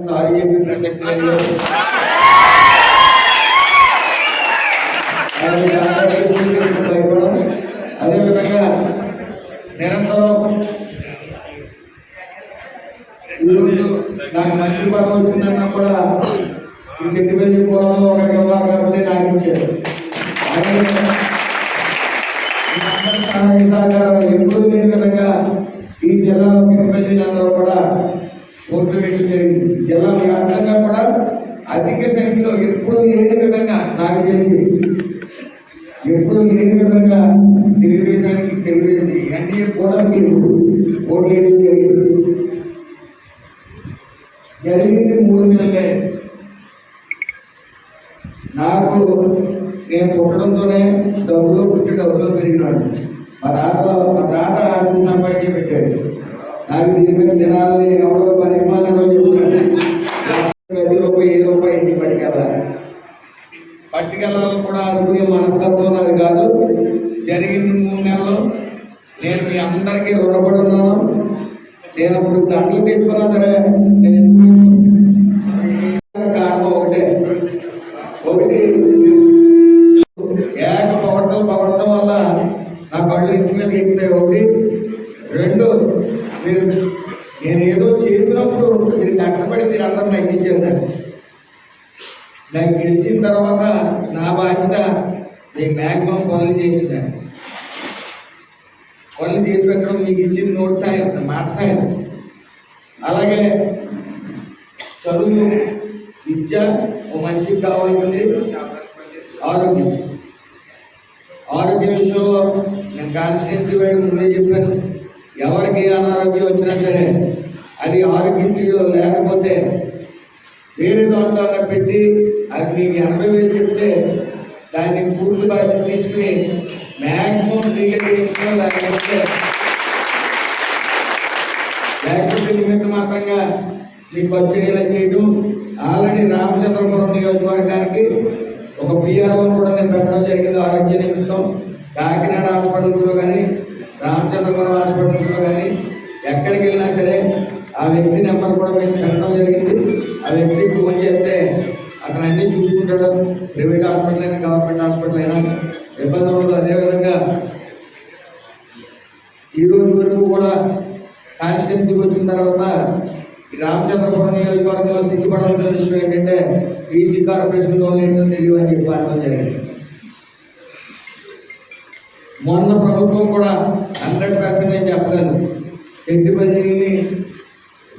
Sorry చెప్పి ప్రసక్తి లేదు. అదేవిధంగా నిరంతరం ఈరోజు నాకు మంచి పదం వచ్చిందన్నా కూడా ఈ సిద్ధిపల్లి కులంలో ఒకరికి ఇవ్వాలి కాబట్టి నాకు ఇచ్చారు సహాయ సహకారాలు ఎప్పుడూ లేని విధంగా ఈ జిల్లాలో సిద్ధిపల్లి అందరూ కూడా ఓట్లు వేయడం జరిగింది. జిల్లా వ్యాప్తంగా కూడా అధిక సంఖ్యలో ఎప్పుడు లేని విధంగా నాకు తెలిసి ఎప్పుడు లేని విధంగా తెలుగుదేశానికి తెలుగుదేశం ఎన్డీఏ కూడా మీరు ఓట్లు వేయడం జరిగింది. జరిగింది మూడు నెలలే నాకు నేను పుట్టడంతోనే డబ్బులో పుట్టి డబ్బులో పెరిగినాడు. మా తాత మా తాత ఆస్తి సంపాదించి పెట్టాడు నాకు దీని తినాలని ఎవరో పని ఇవ్వాలని చెప్తున్నాడు రూపాయి ఏ రూపాయి ఇంటికి పట్టుకెళ్ళాలి. పట్టుకెళ్ళాలని కూడా అనుకునే మనస్తత్వం అది కాదు. జరిగింది మూడు నెలలు. నేను మీ అందరికీ రుణపడి ఉన్నాను నేను ఇప్పుడు దండలు తీసుకున్నా సరే నేను కారణం ఒకటే. ఒకటి ఏక పొగట్టం పొగట్టం వల్ల నా కళ్ళు ఇంటి మీద ఎక్కుతాయి ఒకటి రెండు మీరు నేను ఏదో చేసినప్పుడు మీరు కష్టపడి మీరు అందరూ నాకు ఇచ్చేది నాకు గెలిచిన తర్వాత నా బాధ్యత నేను మ్యాక్సిమం పనులు చేయించాను పనులు చేసి పెట్టడం మీకు ఇచ్చింది నోట్ సాయం మాట సాయం. అలాగే చదువు విద్య ఓ మనిషికి కావాల్సింది ఆరోగ్యం. ఆరోగ్య విషయంలో నేను కాన్స్టిట్యున్సీ వైపు ముందే చెప్పాను. ఎవరికి అనారోగ్యం వచ్చినా సరే అది ఆరోగ్యశ్రీలో లేకపోతే వేరే దాంట్లో పెట్టి అది మీకు ఎనభై వేలు చెప్తే దాన్ని పూర్తి బాధ్యత తీసుకుని మ్యాక్సిమం ఫ్రీగా చేయించడం లేకపోతే లేకపోతే నిమిత్త మాత్రంగా మీకు వచ్చేలా చేయడం ఆల్రెడీ రామచంద్రపురం నియోజకవర్గానికి ఒక పిఆర్ఓ కూడా మేము పెట్టడం జరిగింది ఆరోగ్య నిమిత్తం కాకినాడ హాస్పిటల్స్లో కానీ రామచంద్రపురం హాస్పిటల్స్లో కానీ ఎక్కడికి వెళ్ళినా సరే ఆ వ్యక్తి నెంబర్ కూడా మేము పెట్టడం జరిగింది. ఆ వ్యక్తికి ఫోన్ చేస్తే అక్కడ అన్నీ చూసుకుంటాడు. ప్రైవేట్ హాస్పిటల్ అయినా గవర్నమెంట్ హాస్పిటల్ అయినా ఇబ్బంది ఉండదు. అదేవిధంగా ఈ రోజు వరకు కూడా కాన్స్టిట్యున్సీకి వచ్చిన తర్వాత రామచంద్రపురం నియోజకవర్గంలో సిగ్గుపడాల్సిన విషయం ఏంటంటే బీసీ కార్పొరేషన్ వాళ్ళు ఏంటో తెలియదు అని చెప్పి అనడం జరిగింది. మొన్న ప్రభుత్వం కూడా హండ్రెడ్ పర్సెంట్ నేను చెప్పగలను సెంటిమెంట్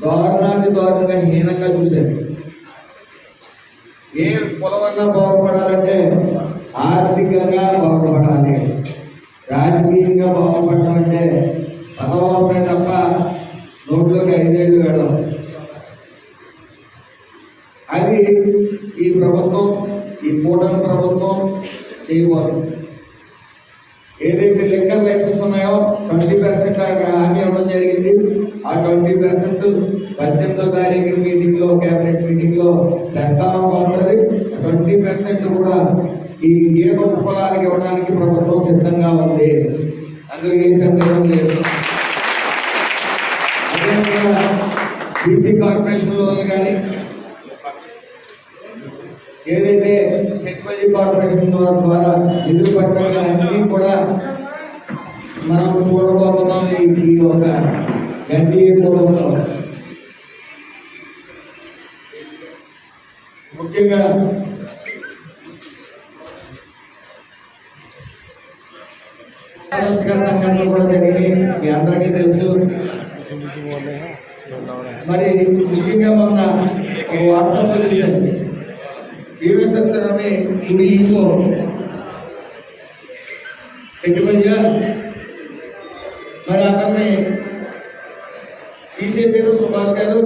బదిలీని దారుణాది దారుణంగా హీనంగా చూశారు. ఏ కులమన్నా బాగుపడాలంటే ఆర్థికంగా బాగుపడాలి. రాజకీయంగా బాగుపడడం అంటే పదవాపే తప్ప నోట్లోకి ఐదేళ్ళు వెళ్ళం అది ఈ ప్రభుత్వం ఈ కూటమి ప్రభుత్వం చేయబోతుంది ఏదైతే లిక్కర్ లైసెన్స్ ఉన్నాయో ట్వంటీ పర్సెంట్ హామీ ఇవ్వడం జరిగింది. ఆ ట్వంటీ పర్సెంట్ పద్దెనిమిదో తారీఖు మీటింగ్లో మీటింగ్లో మీటింగ్లో ప్రస్తావన వస్తుంది. ట్వంటీ పర్సెంట్ కూడా ఈ గీత పొలానికి ఇవ్వడానికి ప్రభుత్వం సిద్ధంగా ఉంది. అందులో ఏ సందేహం లేదు. అదేవిధంగా బీసీ కార్పొరేషన్ లోన్లు కానీ ఏదైతే సెట్మల్లి కార్పొరేషన్ ద్వారా ద్వారా నిధులు పట్టడం అన్నీ కూడా మనం చూడబోతున్నాం ఈ ఈ ఒక ఎన్డీఏ కూడంలో ముఖ్యంగా ఆరోగ్యకర సంఘటనలు కూడా జరిగినాయి మీ అందరికీ తెలుసు మరి ముఖ్యంగా మొన్న ఒక వాట్సాప్లో చూశాను యుఎస్ఎస్ అని చుడిలో సెటిమయ్య మరి అతన్ని తీసేసారు సుభాష్ గారు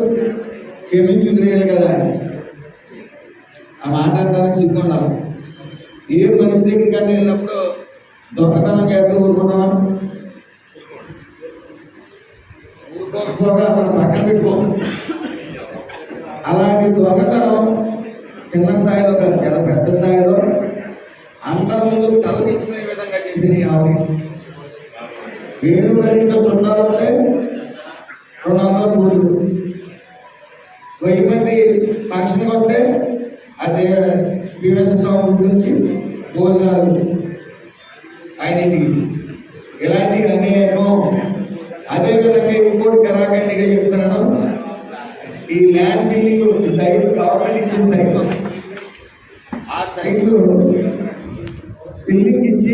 క్షమించి వదిలేయాలి కదా ఆ మాట అంటారా సిగ్గు ఉండాలి ఏ మనిషి దగ్గరికి అంటే వెళ్ళినప్పుడు దొంగతనం చేస్తూ ఊరుకుంటావా ఊరుకోకపోగా మన పక్కన పెట్టుకో అలాంటి దొంగతనం చిన్న స్థాయిలో కాదు చాలా పెద్ద స్థాయిలో అందరి ముందు తలదించుకునే విధంగా చేసింది ఆవిడ. వేణు గారింట్లో చుట్టాలంటే రెండు వందల మూడు వెయ్యి మంది ఫంక్షన్కి వస్తే అదే పిఎస్ స్వామి గురించి భోజనాలు ఆయన ఎలాంటి అన్యాయం అదే అదేవిధంగా ఇంకోటి కరాకండిగా చెప్తున్నాను. ఈ ల్యాండ్ బిల్డింగ్ సైట్ గవర్నమెంట్ ఇచ్చిన సైట్ ఆ సైట్లు బిల్డింగ్ ఇచ్చి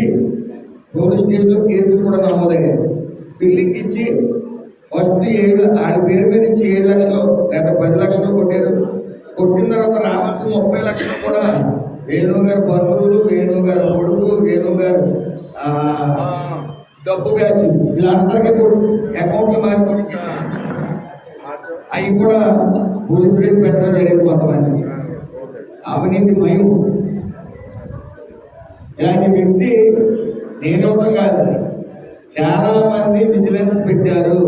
పోలీస్ స్టేషన్లో కేసులు కూడా నమోదయ్యాయి. బిల్డింగ్ ఇచ్చి ఫస్ట్ ఏడు ఆరు పేరు మీద ఇచ్చి ఏడు లక్షలు లేదా పది లక్షలు కొట్టారు కొట్టిన తర్వాత రావాల్సిన ముప్పై లక్షలు కూడా వేణు గారు బంధువులు వేణు గారు కొడుకు వేణు గారు డబ్బు బ్యాచ్ వీళ్ళందరికీ అకౌంట్లు మారిపోయి అవి కూడా పోలీస్ కేసు పెట్టడం జరిగింది కొంతమంది. అవినీతి మయం ఇలాంటి వ్యక్తి నేనవడం కాదు. చాలా మంది విజిలెన్స్ పెట్టారు.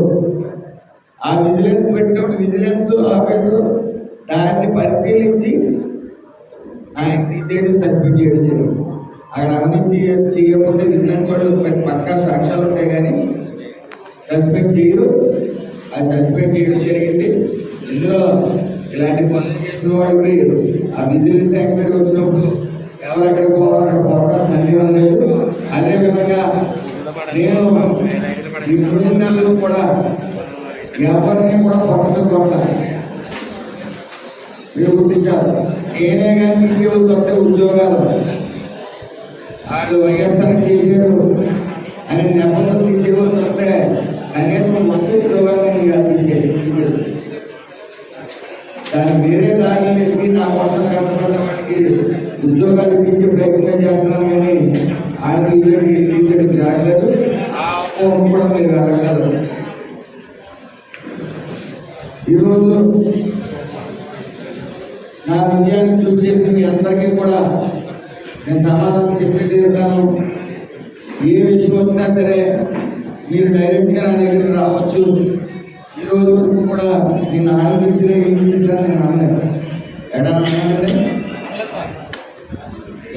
ఆ విజిలెన్స్ పెట్టినప్పుడు విజిలెన్స్ ఆఫీసర్ దాన్ని పరిశీలించి ఆయన తీసేయడం సస్పెండ్ చేయడం జరిగింది. ఆయన అవన్నీ చేయకపోతే విజిలెన్స్ వాళ్ళు పక్కా సాక్ష్యాలు ఉంటాయి కానీ సస్పెండ్ చేయరు. అది సస్పెండ్ చేయడం జరిగింది. ఇందులో ఇలాంటి పనులు చేసిన వాళ్ళు కూడా లేరు. ఆ విజిలెన్స్ ఎంక్వైరీ వచ్చినప్పుడు ఎవరు ఎక్కడ పోవాలి అక్కడ పోవడం సందేహం లేదు. అదే విధంగా నేను ఈ రెండు నెలలు కూడా ఎవరిని కూడా పక్కన కొట్టాలి మీరు గుర్తించాలి. నేనే కానీ తీసేవలసి వస్తే ఉద్యోగాలు వాళ్ళు వైఎస్ఆర్ చేశారు అని నెపంతో తీసేయవలసి వస్తే కనీసం మొత్తం ఉద్యోగాలను ఇక తీసే తీసేది దాని వేరే దారిని వెతికి నా కోసం కష్టపడిన వాడికి ఉద్యోగాలు ఇప్పించే ప్రయత్నం చేస్తున్నాను కానీ ఆయన తీసేది ఈయన తీసేది జరగలేదు ఆ అపోహం కూడా మీరు వెళ్ళగలరు ఈరోజు నా విజయాన్ని చూసి చేసిన మీ అందరికీ కూడా నేను సమాధానం చెప్పే తీరుతాను ఏ విషయం వచ్చినా సరే మీరు డైరెక్ట్గా నా దగ్గర రావచ్చు. ఈ రోజు వరకు కూడా నేను ఆంగ్లీష్లో ఇంగ్లీష్లో నేను అనలేదు. ఎక్కడ అన్నానంటే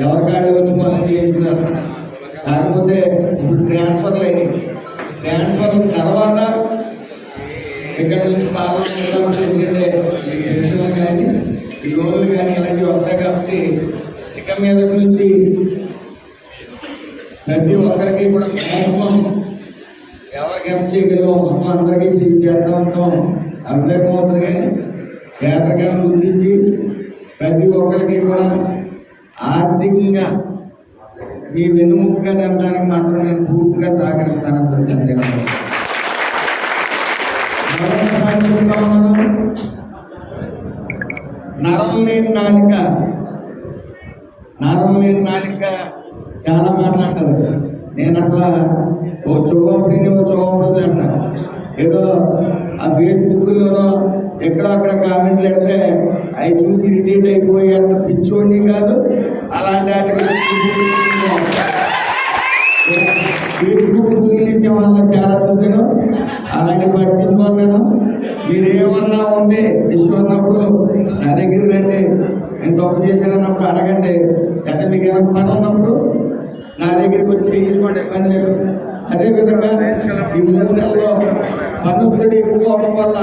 ఎవరికాళ్ళు వచ్చి పనులు చేయించుకున్నారు కాకపోతే ఇప్పుడు ట్రాన్స్ఫర్లు అయినాయి. ట్రాన్స్ఫర్ తర్వాత ఇక్కడ నుంచి పార్లమెంట్ ఎందుకంటే ఈ పెన్షన్ కానీ ఈ లోన్లు కానీ ఇలాంటివి వస్తాయి కాబట్టి ఇక మీద నుంచి ప్రతి ఒక్కరికి కూడా మ్యాక్సిమం ఎవరికి ఎంత చేయగలం మొత్తం అందరికీ చేస్తామంటాం చేద్దామంటాం అభిప్రాయం అవుతుంది కానీ కేంద్రంగా గుర్తించి ప్రతి ఒక్కరికి కూడా ఆర్థికంగా మీ వెన్నుముక్కగా నిలడానికి మాత్రం నేను పూర్తిగా సహకరిస్తానంత సందేహం ఉన్నాను. నరం లేని నాలిక. నరం లేని నాలిక చాలా మాట్లాడతారు. నేను అసలు ఓ చూపడిని ఓ చూపడు చేస్తాను ఏదో ఆ ఫేస్బుక్లోనో ఎక్కడో అక్కడ కామెంట్లు అంటే అవి చూసి ఇరిటేట్ అయిపోయి అంత పిచ్చోడిని కాదు అలాంటి ఫేస్బుక్ రిలీజ్ ఏమన్నా చాలా చూసాను అలాంటి పట్టించుకోలేదు మీరు ఏమన్నా ఉంది విషయం ఉన్నప్పుడు నా దగ్గర రండి. నేను తప్పు చేశానన్నప్పుడు అడగండి. అంటే మీకు ఏమైనా పని ఉన్నప్పుడు నా దగ్గరికి వచ్చి చేయించుకోండి పని లేదు. అదేవిధంగా ఈ మూడు నెలలో పన్నుతుడి ఎక్కువ అవడం వల్ల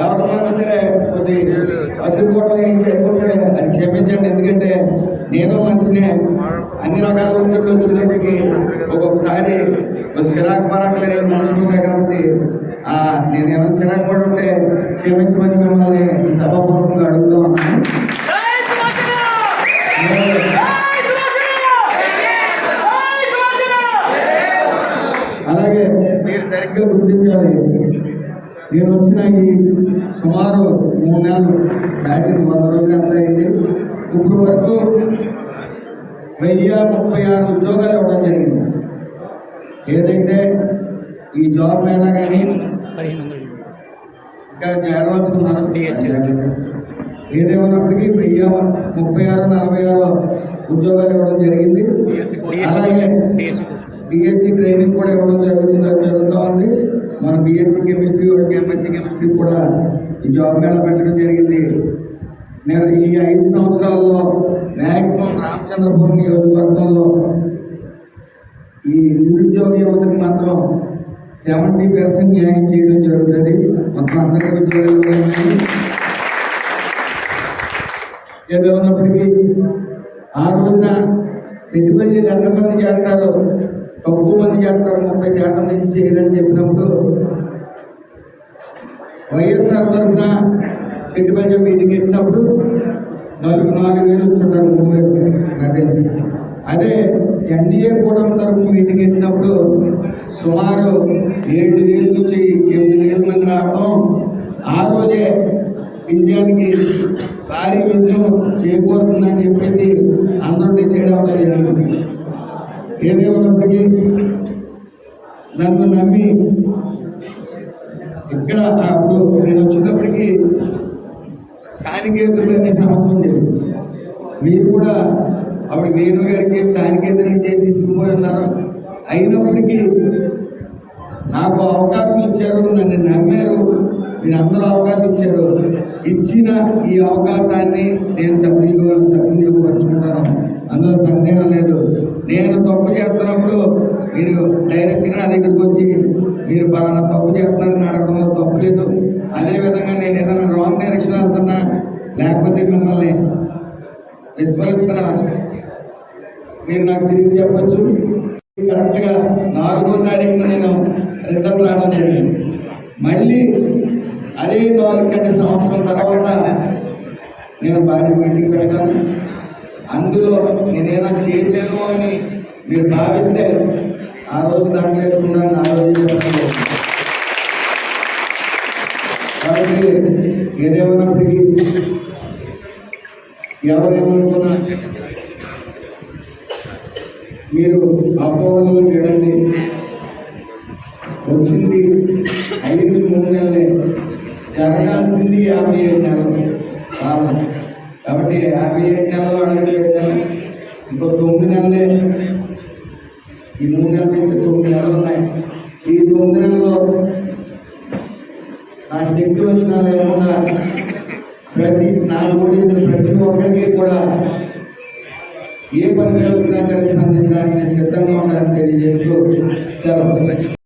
ఎవరికైనా సరే కొద్ది ఏం చేయకుంటే అది క్షమించండి. ఎందుకంటే నేను మనిషినే అన్ని రకాల ఒత్తిళ్ళు వచ్చినప్పటికీ ఒక్కొక్కసారి ఒక చిరాకు పరాకులు అనేవి మనుషులు ఉంటాయి కాబట్టి నేను ఏమైనా చిరాకు పడి ఉంటే క్షమించమని మిమ్మల్ని సభాపూర్వకంగా అడుగుతూ అలాగే మీరు సరిగ్గా గుర్తించాలి. నేను వచ్చిన ఈ సుమారు మూడు నెలలు దాటింది వంద రోజులు ఎంత అయింది? ఇప్పుడు వరకు వెయ్యి ముప్పై ఆరు ఉద్యోగాలు ఇవ్వడం జరిగింది. ఏదైతే ఈ జాబ్ మేళా కానీ ఇంకా చేరవలసి ఉన్నారు DSC. ఏదేమన్నప్పటికీ వెయ్యి ముప్పై ఆరు నలభై ఆరు ఉద్యోగాలు ఇవ్వడం జరిగింది. అలాగే బిఎస్సి ట్రైనింగ్ కూడా ఇవ్వడం జరుగుతుంది జరుగుతూ ఉంది. మన బీఎస్సీ కెమిస్ట్రీ వాళ్ళకి ఎంఎస్సీ కెమిస్ట్రీ కూడా ఈ జాబ్ మేళ పెట్టడం జరిగింది. నేను ఈ ఐదు సంవత్సరాల్లో మ్యాక్సిమం రామచంద్రపురం నియోజకవర్గంలో ఈ నిరుద్యోగ యువతకి మాత్రం సెవెంటీ పర్సెంట్ న్యాయం చేయడం జరుగుతుంది. మొత్తం అందరికీ ఉద్యోగాలు ఏదో ఉన్నప్పటికీ ఆ రోజున సిద్ధిపల్లి ఎంతమంది చేస్తారు తక్కువ మంది చేస్తారు ముప్పై శాతం నుంచి చేయరని చెప్పినప్పుడు వైఎస్ఆర్ తరఫున సిద్ధిపల్లి మీటింగ్ పెట్టినప్పుడు నాలుగు నాలుగు వేలు వచ్చుంటారు మూడు వేలు. నాకు తెలిసి. అదే ఎన్డీఏ కూటమి తరఫున మీటింగ్ పెట్టినప్పుడు సుమారు ఏడు వేలు నుంచి ఎనిమిది వేల మంది రావడం ఆ రోజే విజయానికి భారీ విజయం చేకూరుతుందని చెప్పేసి అందరూ ఏదేమైనప్పటికీ నన్ను నమ్మి ఇక్కడ అప్పుడు నేను వచ్చినప్పటికీ స్థానికేతరులనే సమస్య ఉండేది. మీరు కూడా ఆవిడ వేణు గారికి స్థానికేతరులు చేసి ఇసుకుపోయి ఉన్నారు అయినప్పటికీ నాకు అవకాశం ఇచ్చారు నన్ను నమ్మారు. మీరు అందరూ అవకాశం ఇచ్చారు. ఇచ్చిన ఈ అవకాశాన్ని నేను సద్వినియోగం సద్వినియోగపరుచుకుంటాను. అందులో సందేహం లేదు. నేను తప్పు చేస్తున్నప్పుడు మీరు డైరెక్ట్గా నా దగ్గరికి వచ్చి మీరు పలానా తప్పు చేస్తున్నారని అడగడంలో తప్పు లేదు. అదేవిధంగా నేను ఏదైనా రాంగ్ డైరెక్షన్ వెళ్తున్నా లేకపోతే మిమ్మల్ని విస్మరిస్తున్నా మీరు నాకు తిరిగి చెప్పచ్చు. కరెక్ట్గా నాలుగో తారీఖున నేను రిజల్ట్ రావడం జరిగింది. మళ్ళీ అదే నాలుగు గంట సంవత్సరం తర్వాత నేను భారీ మీటింగ్ పెడతాను అందులో నేనేమైనా చేశాను అని మీరు భావిస్తే ఆ రోజు దాంట్లో చేసుకున్నాను ఆ రోజు కాబట్టి ఏదేమన్నప్పటికీ ఎవరేమనుకున్నా మీరు అపోహలు విడండి వచ్చింది ఐదు మూడు నెలలే జరగాల్సింది యాభై ఏడు నెలలు. కాలం కాబట్టి యాభై ఏడు నెలలు అడుగు ఇంకో తొమ్మిది నెలలే. ఈ మూడు నెలలు అయితే తొమ్మిది నెలలు ఉన్నాయి. ఈ తొమ్మిది నెలలో నా శక్తి వచ్చినా లేకుండా ప్రతి నా ఓటేసిన ప్రతి ఒక్కరికి కూడా ఏ పని మీద వచ్చినా సరే స్పందించడానికి సిద్ధంగా ఉండాలని తెలియజేస్తూ సెలవు.